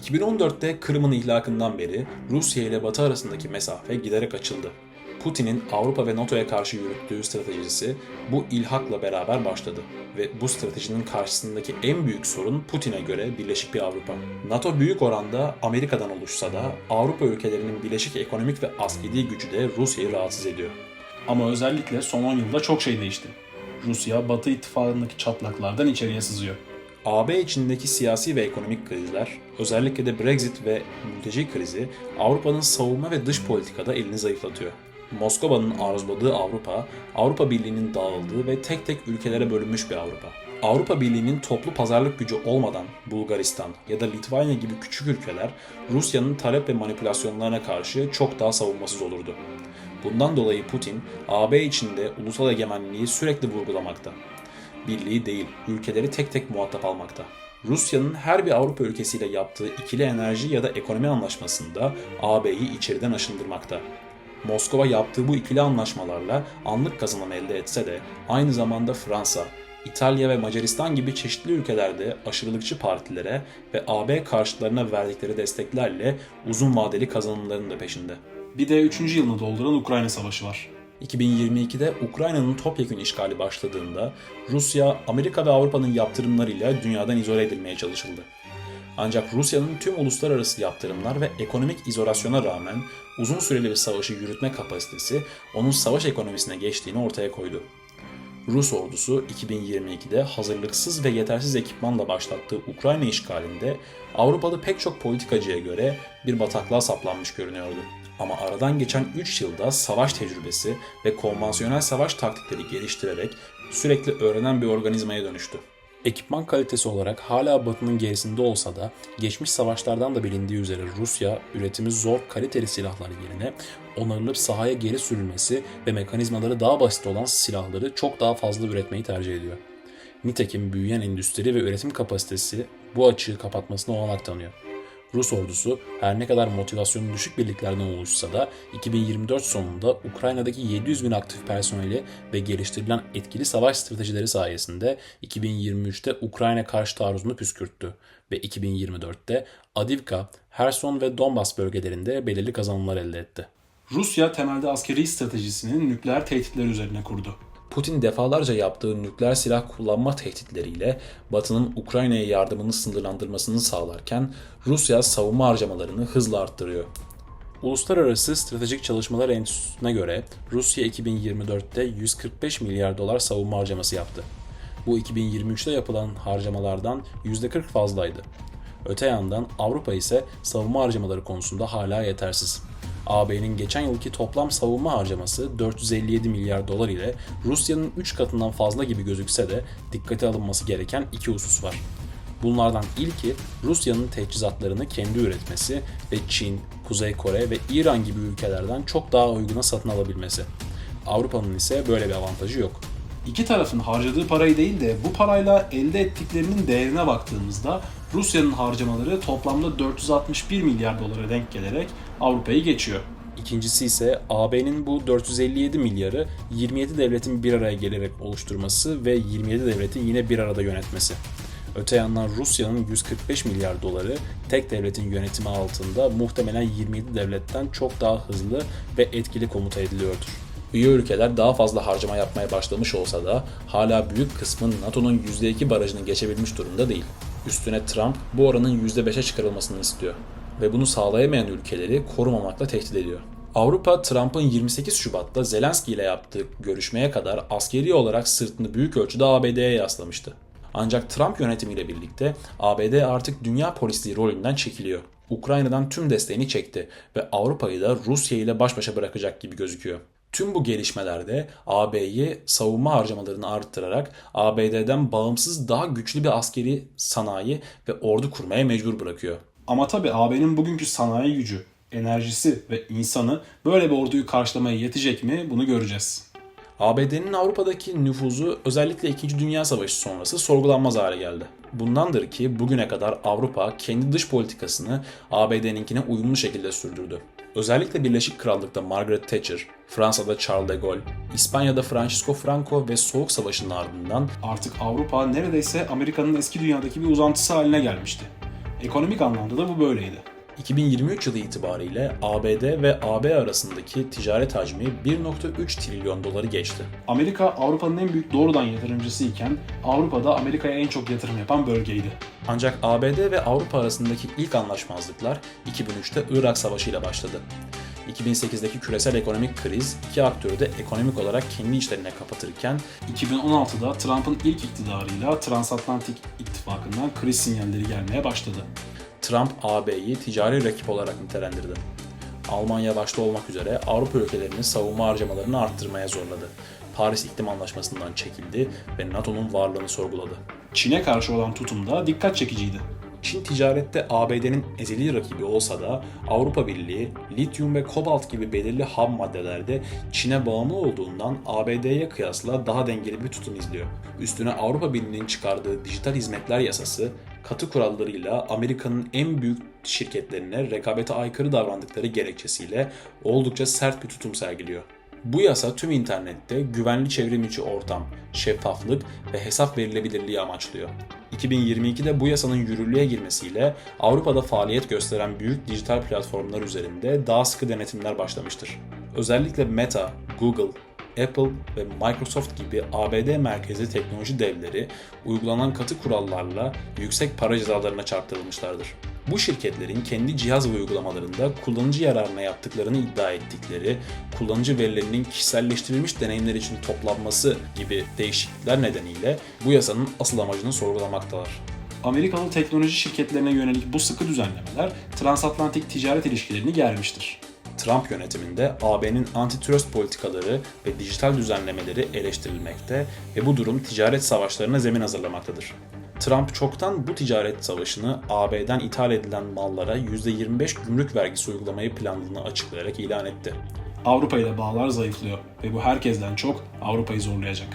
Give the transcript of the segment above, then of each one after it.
2014'te Kırım'ın ihlakından beri Rusya ile Batı arasındaki mesafe giderek açıldı. Putin'in Avrupa ve NATO'ya karşı yürüttüğü stratejisi bu ilhakla beraber başladı ve bu stratejinin karşısındaki en büyük sorun Putin'e göre Birleşik bir Avrupa. NATO büyük oranda Amerika'dan oluşsa da Avrupa ülkelerinin birleşik ekonomik ve askeri gücü de Rusya'yı rahatsız ediyor. Ama özellikle son 10 yılda çok şey değişti. Rusya Batı ittifakındaki çatlaklardan içeriye sızıyor. AB içindeki siyasi ve ekonomik krizler, özellikle de Brexit ve mülteci krizi Avrupa'nın savunma ve dış politikada elini zayıflatıyor. Moskova'nın arzuladığı Avrupa, Avrupa Birliği'nin dağıldığı ve tek tek ülkelere bölünmüş bir Avrupa. Avrupa Birliği'nin toplu pazarlık gücü olmadan Bulgaristan ya da Litvanya gibi küçük ülkeler Rusya'nın talep ve manipülasyonlarına karşı çok daha savunmasız olurdu. Bundan dolayı Putin, AB içinde ulusal egemenliği sürekli vurgulamakta birliği değil, ülkeleri tek tek muhatap almakta. Rusya'nın her bir Avrupa ülkesiyle yaptığı ikili enerji ya da ekonomi anlaşmasında AB'yi içeriden aşındırmakta. Moskova yaptığı bu ikili anlaşmalarla anlık kazanım elde etse de aynı zamanda Fransa, İtalya ve Macaristan gibi çeşitli ülkelerde aşırılıkçı partilere ve AB karşıtlarına verdikleri desteklerle uzun vadeli kazanımların da peşinde. Bir de 3. yılını dolduran Ukrayna Savaşı var. 2022'de Ukrayna'nın topyekun işgali başladığında Rusya, Amerika ve Avrupa'nın yaptırımlarıyla dünyadan izole edilmeye çalışıldı. Ancak Rusya'nın tüm uluslararası yaptırımlar ve ekonomik izolasyona rağmen uzun süreli bir savaşı yürütme kapasitesi onun savaş ekonomisine geçtiğini ortaya koydu. Rus ordusu 2022'de hazırlıksız ve yetersiz ekipmanla başlattığı Ukrayna işgalinde Avrupalı pek çok politikacıya göre bir bataklığa saplanmış görünüyordu. Ama aradan geçen 3 yılda savaş tecrübesi ve konvansiyonel savaş taktikleri geliştirerek sürekli öğrenen bir organizmaya dönüştü. Ekipman kalitesi olarak hala Batı'nın gerisinde olsa da geçmiş savaşlardan da bilindiği üzere Rusya üretimi zor kaliteli silahlar yerine onarılıp sahaya geri sürülmesi ve mekanizmaları daha basit olan silahları çok daha fazla üretmeyi tercih ediyor. Nitekim büyüyen endüstri ve üretim kapasitesi bu açığı kapatmasına olanak tanıyor. Rus ordusu her ne kadar motivasyonu düşük birliklerden oluşsa da 2024 sonunda Ukrayna'daki 700 bin aktif personeli ve geliştirilen etkili savaş stratejileri sayesinde 2023'te Ukrayna karşı taarruzunu püskürttü ve 2024'te Adivka, Herson ve Donbas bölgelerinde belirli kazanımlar elde etti. Rusya temelde askeri stratejisini nükleer tehditler üzerine kurdu. Putin defalarca yaptığı nükleer silah kullanma tehditleriyle Batı'nın Ukrayna'ya yardımını sınırlandırmasını sağlarken Rusya savunma harcamalarını hızla arttırıyor. Uluslararası Stratejik Çalışmalar Enstitüsü'ne göre Rusya 2024'te 145 milyar dolar savunma harcaması yaptı. Bu 2023'te yapılan harcamalardan %40 fazlaydı. Öte yandan Avrupa ise savunma harcamaları konusunda hala yetersiz. AB'nin geçen yılki toplam savunma harcaması 457 milyar dolar ile Rusya'nın 3 katından fazla gibi gözükse de dikkate alınması gereken iki husus var. Bunlardan ilki Rusya'nın teçhizatlarını kendi üretmesi ve Çin, Kuzey Kore ve İran gibi ülkelerden çok daha uyguna satın alabilmesi. Avrupa'nın ise böyle bir avantajı yok. İki tarafın harcadığı parayı değil de bu parayla elde ettiklerinin değerine baktığımızda Rusya'nın harcamaları toplamda 461 milyar dolara denk gelerek Avrupa'yı geçiyor. İkincisi ise AB'nin bu 457 milyarı 27 devletin bir araya gelerek oluşturması ve 27 devleti yine bir arada yönetmesi. Öte yandan Rusya'nın 145 milyar doları tek devletin yönetimi altında muhtemelen 27 devletten çok daha hızlı ve etkili komuta ediliyordur. Üye ülkeler daha fazla harcama yapmaya başlamış olsa da hala büyük kısmın NATO'nun %2 barajını geçebilmiş durumda değil. Üstüne Trump bu oranın %5'e çıkarılmasını istiyor ve bunu sağlayamayan ülkeleri korumamakla tehdit ediyor. Avrupa, Trump'ın 28 Şubat'ta Zelenski ile yaptığı görüşmeye kadar askeri olarak sırtını büyük ölçüde ABD'ye yaslamıştı. Ancak Trump yönetimiyle birlikte ABD artık dünya polisliği rolünden çekiliyor. Ukrayna'dan tüm desteğini çekti ve Avrupa'yı da Rusya ile baş başa bırakacak gibi gözüküyor. Tüm bu gelişmelerde AB'yi savunma harcamalarını arttırarak ABD'den bağımsız daha güçlü bir askeri sanayi ve ordu kurmaya mecbur bırakıyor. Ama tabi AB'nin bugünkü sanayi gücü, enerjisi ve insanı böyle bir orduyu karşılamaya yetecek mi bunu göreceğiz. ABD'nin Avrupa'daki nüfuzu özellikle 2. Dünya Savaşı sonrası sorgulanmaz hale geldi. Bundandır ki bugüne kadar Avrupa kendi dış politikasını ABD'ninkine uyumlu şekilde sürdürdü. Özellikle Birleşik Krallık'ta Margaret Thatcher, Fransa'da Charles de Gaulle, İspanya'da Francisco Franco ve Soğuk Savaşı'nın ardından Artık Avrupa neredeyse Amerika'nın eski dünyadaki bir uzantısı haline gelmişti. Ekonomik anlamda da bu böyleydi. 2023 yılı itibariyle ABD ve AB arasındaki ticaret hacmi 1.3 trilyon doları geçti. Amerika Avrupa'nın en büyük doğrudan yatırımcısı iken Avrupa'da Amerika'ya en çok yatırım yapan bölgeydi. Ancak ABD ve Avrupa arasındaki ilk anlaşmazlıklar 2003'te Irak Savaşı ile başladı. 2008'deki küresel ekonomik kriz iki aktörü de ekonomik olarak kendi içlerine kapatırken 2016'da Trump'ın ilk iktidarıyla Transatlantik İttifakı'ndan kriz sinyalleri gelmeye başladı. Trump AB'yi ticari rakip olarak nitelendirdi. Almanya başta olmak üzere Avrupa ülkelerini savunma harcamalarını arttırmaya zorladı. Paris İklim Anlaşması'ndan çekildi ve NATO'nun varlığını sorguladı. Çin'e karşı olan tutum da dikkat çekiciydi. Çin ticarette ABD'nin ezeli rakibi olsa da Avrupa Birliği lityum ve kobalt gibi belirli ham maddelerde Çin'e bağımlı olduğundan ABD'ye kıyasla daha dengeli bir tutum izliyor. Üstüne Avrupa Birliği'nin çıkardığı dijital hizmetler yasası katı kurallarıyla Amerika'nın en büyük şirketlerine rekabete aykırı davrandıkları gerekçesiyle oldukça sert bir tutum sergiliyor. Bu yasa tüm internette güvenli çevrim içi ortam, şeffaflık ve hesap verilebilirliği amaçlıyor. 2022'de bu yasanın yürürlüğe girmesiyle Avrupa'da faaliyet gösteren büyük dijital platformlar üzerinde daha sıkı denetimler başlamıştır. Özellikle Meta, Google, Apple ve Microsoft gibi ABD merkezli teknoloji devleri uygulanan katı kurallarla yüksek para cezalarına çarptırılmışlardır. Bu şirketlerin kendi cihaz ve uygulamalarında kullanıcı yararına yaptıklarını iddia ettikleri, kullanıcı verilerinin kişiselleştirilmiş deneyimler için toplanması gibi değişiklikler nedeniyle bu yasanın asıl amacını sorgulamaktalar. Amerikalı teknoloji şirketlerine yönelik bu sıkı düzenlemeler transatlantik ticaret ilişkilerini germiştir. Trump yönetiminde AB'nin antitrust politikaları ve dijital düzenlemeleri eleştirilmekte ve bu durum ticaret savaşlarına zemin hazırlamaktadır. Trump çoktan bu ticaret savaşını AB'den ithal edilen mallara %25 gümrük vergisi uygulamayı planladığını açıklayarak ilan etti. Avrupa ile bağlar zayıflıyor ve bu herkesten çok Avrupa'yı zorlayacak.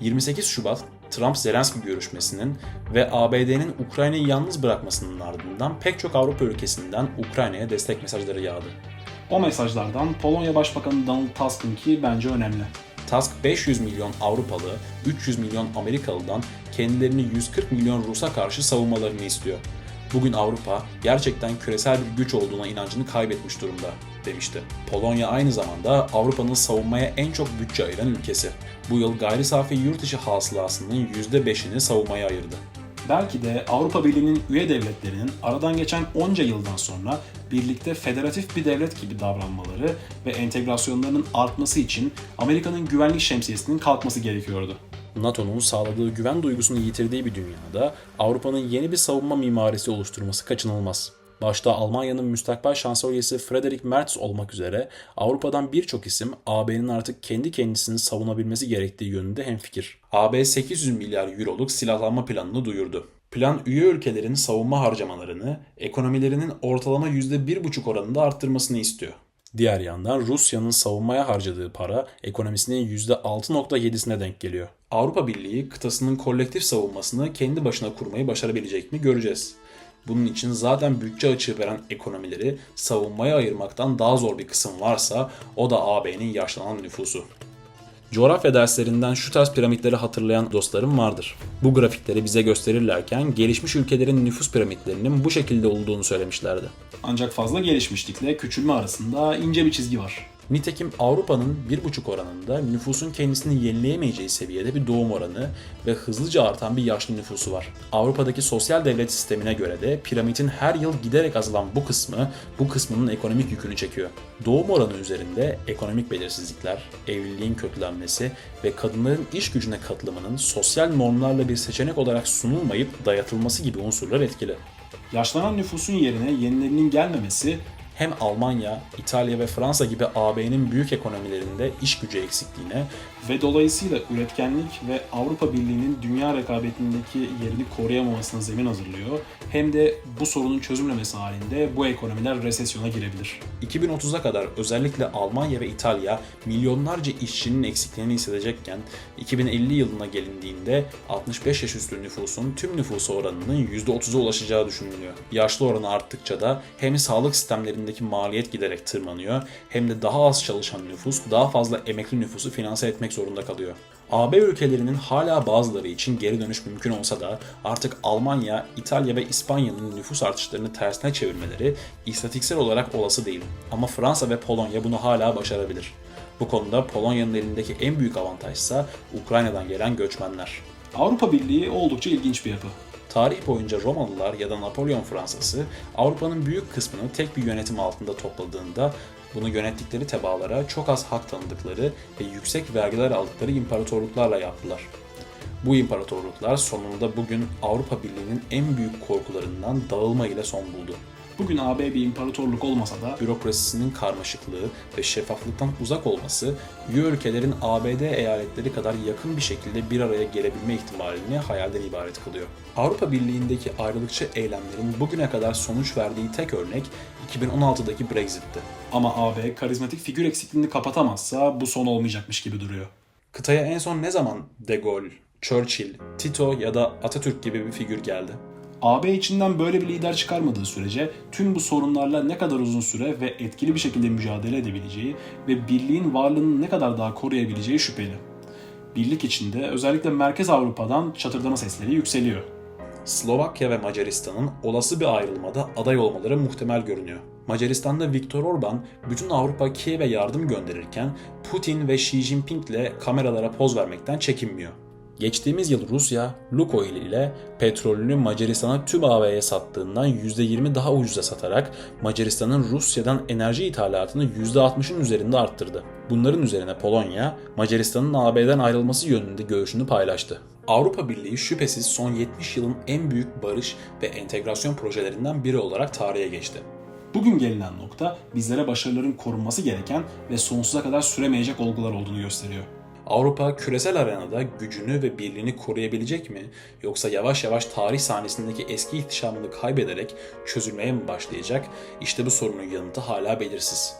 28 Şubat Trump-Zelenski görüşmesinin ve ABD'nin Ukrayna'yı yalnız bırakmasının ardından pek çok Avrupa ülkesinden Ukrayna'ya destek mesajları yağdı. O mesajlardan Polonya Başbakanı Donald Tusk'ın ki bence önemli. Tusk 500 milyon Avrupalı, 300 milyon Amerikalı'dan kendilerini 140 milyon Rus'a karşı savunmalarını istiyor. Bugün Avrupa gerçekten küresel bir güç olduğuna inancını kaybetmiş durumda demişti. Polonya aynı zamanda Avrupa'nın savunmaya en çok bütçe ayıran ülkesi. Bu yıl gayri safi yurt içi hasılasının %5'ini savunmaya ayırdı. Belki de Avrupa Birliği'nin üye devletlerinin aradan geçen onca yıldan sonra birlikte federatif bir devlet gibi davranmaları ve entegrasyonlarının artması için Amerika'nın güvenlik şemsiyesinin kalkması gerekiyordu. NATO'nun sağladığı güven duygusunu yitirdiği bir dünyada Avrupa'nın yeni bir savunma mimarisi oluşturması kaçınılmaz. Başta Almanya'nın müstakbel şansölyesi Friedrich Merz olmak üzere Avrupa'dan birçok isim AB'nin artık kendi kendisini savunabilmesi gerektiği yönünde hemfikir. AB 800 milyar euroluk silahlanma planını duyurdu. Plan üye ülkelerin savunma harcamalarını ekonomilerinin ortalama %1,5 oranında arttırmasını istiyor. Diğer yandan Rusya'nın savunmaya harcadığı para ekonomisinin %6.7'sine denk geliyor. Avrupa Birliği kıtasının kolektif savunmasını kendi başına kurmayı başarabilecek mi göreceğiz. Bunun için zaten bütçe açığı veren ekonomileri savunmaya ayırmaktan daha zor bir kısım varsa o da AB'nin yaşlanan nüfusu. Coğrafya derslerinden şu tarz piramitleri hatırlayan dostlarım vardır. Bu grafikleri bize gösterirlerken gelişmiş ülkelerin nüfus piramitlerinin bu şekilde olduğunu söylemişlerdi. Ancak fazla gelişmişlikle küçülme arasında ince bir çizgi var. Nitekim Avrupa'nın 1,5 oranında nüfusun kendisini yenileyemeyeceği seviyede bir doğum oranı ve hızlıca artan bir yaşlı nüfusu var. Avrupa'daki sosyal devlet sistemine göre de piramidin her yıl giderek azalan bu kısmı bu kısmının ekonomik yükünü çekiyor. Doğum oranı üzerinde ekonomik belirsizlikler, evliliğin kötülenmesi ve kadınların iş gücüne katılımının sosyal normlarla bir seçenek olarak sunulmayıp dayatılması gibi unsurlar etkili. Yaşlanan nüfusun yerine yenilerinin gelmemesi hem Almanya, İtalya ve Fransa gibi AB'nin büyük ekonomilerinde iş gücü eksikliğine ve dolayısıyla üretkenlik ve Avrupa Birliği'nin dünya rekabetindeki yerini koruyamamasına zemin hazırlıyor. Hem de bu sorunun çözümlemesi halinde bu ekonomiler resesyona girebilir. 2030'a kadar özellikle Almanya ve İtalya milyonlarca işçinin eksikliğini hissedecekken 2050 yılına gelindiğinde 65 yaş üstü nüfusun tüm nüfusu oranının %30'a ulaşacağı düşünülüyor. Yaşlı oranı arttıkça da hem sağlık sistemlerindeki maliyet giderek tırmanıyor hem de daha az çalışan nüfus daha fazla emekli nüfusu finanse etmek zorunda kalıyor. AB ülkelerinin hala bazıları için geri dönüş mümkün olsa da artık Almanya, İtalya ve İspanya'nın nüfus artışlarını tersine çevirmeleri istatistiksel olarak olası değil. Ama Fransa ve Polonya bunu hala başarabilir. Bu konuda Polonya'nın elindeki en büyük avantaj ise Ukrayna'dan gelen göçmenler. Avrupa Birliği oldukça ilginç bir yapı. Tarih boyunca Romalılar ya da Napolyon Fransası Avrupa'nın büyük kısmını tek bir yönetim altında topladığında bunu yönettikleri tebaalara çok az hak tanıdıkları ve yüksek vergiler aldıkları imparatorluklarla yaptılar. Bu imparatorluklar sonunda bugün Avrupa Birliği'nin en büyük korkularından dağılma ile son buldu. Bugün AB bir imparatorluk olmasa da Bürokrasisinin karmaşıklığı ve şeffaflıktan uzak olması, üye ülkelerin ABD eyaletleri kadar yakın bir şekilde bir araya gelebilme ihtimalini hayalden ibaret kılıyor. Avrupa Birliği'ndeki ayrılıkçı eylemlerin bugüne kadar sonuç verdiği tek örnek 2016'daki Brexit'ti. ama AB karizmatik figür eksikliğini kapatamazsa bu son olmayacakmış gibi duruyor. Kıtaya en son ne zaman De Gaulle, Churchill, Tito ya da Atatürk gibi bir figür geldi? AB içinden böyle bir lider çıkarmadığı sürece tüm bu sorunlarla ne kadar uzun süre ve etkili bir şekilde mücadele edebileceği ve birliğin varlığını ne kadar daha koruyabileceği şüpheli. Birlik içinde özellikle Merkez Avrupa'dan çatırdama sesleri yükseliyor. Slovakya ve Macaristan'ın olası bir ayrılmada aday olmaları muhtemel görünüyor. Macaristan'da Viktor Orban bütün Avrupa Kiev'e yardım gönderirken Putin ve Xi Jinping ile kameralara poz vermekten çekinmiyor. Geçtiğimiz yıl Rusya, Lukoil ile petrolünü Macaristan'a tüm AB'ye sattığından %20 daha ucuza satarak Macaristan'ın Rusya'dan enerji ithalatını %60'ın üzerinde arttırdı. Bunların üzerine Polonya, Macaristan'ın AB'den ayrılması yönünde görüşünü paylaştı. Avrupa Birliği şüphesiz son 70 yılın en büyük barış ve entegrasyon projelerinden biri olarak tarihe geçti. Bugün gelinen nokta bizlere başarıların korunması gereken ve sonsuza kadar süremeyecek olgular olduğunu gösteriyor. Avrupa küresel arenada gücünü ve birliğini koruyabilecek mi yoksa yavaş yavaş tarih sahnesindeki eski ihtişamını kaybederek çözülmeye mi başlayacak? İşte bu sorunun yanıtı hala belirsiz.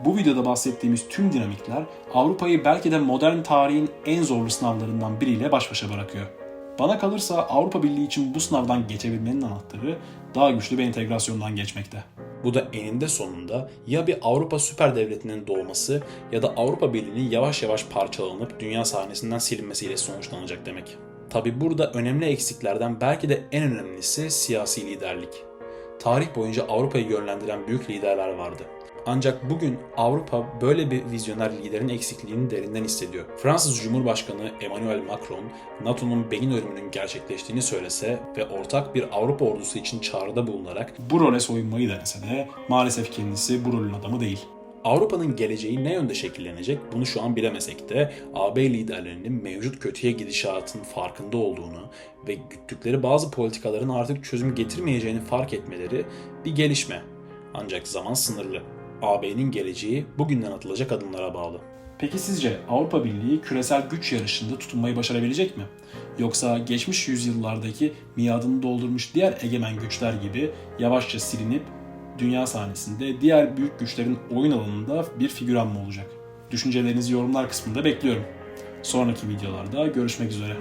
Bu videoda bahsettiğimiz tüm dinamikler Avrupa'yı belki de modern tarihin en zorlu sınavlarından biriyle baş başa bırakıyor. Bana kalırsa Avrupa Birliği için bu sınavdan geçebilmenin anahtarı daha güçlü bir entegrasyondan geçmekte. Bu da eninde sonunda ya bir Avrupa süper devletinin doğması ya da Avrupa Birliği'nin yavaş yavaş parçalanıp dünya sahnesinden silinmesiyle sonuçlanacak demek. Tabi burada önemli eksiklerden belki de en önemlisi siyasi liderlik. Tarih boyunca Avrupa'yı yönlendiren büyük liderler vardı. Ancak bugün Avrupa böyle bir vizyoner liderin eksikliğini derinden hissediyor. Fransız Cumhurbaşkanı Emmanuel Macron, NATO'nun beyin ölümünün gerçekleştiğini söylese ve ortak bir Avrupa ordusu için çağrıda bulunarak Bu role soyunmayı denese de maalesef kendisi bu rolün adamı değil. Avrupa'nın geleceği ne yönde şekillenecek bunu şu an bilemesek de AB liderlerinin mevcut kötüye gidişatın farkında olduğunu ve güttükleri bazı politikaların artık çözüm getirmeyeceğini fark etmeleri bir gelişme. Ancak zaman sınırlı. AB'nin geleceği bugünden atılacak adımlara bağlı. Peki sizce Avrupa Birliği küresel güç yarışında tutunmayı başarabilecek mi? Yoksa geçmiş yüzyıllardaki miadını doldurmuş diğer egemen güçler gibi yavaşça silinip dünya sahnesinde diğer büyük güçlerin oyun alanında bir figüran mı olacak? Düşüncelerinizi yorumlar kısmında bekliyorum. Sonraki videolarda görüşmek üzere.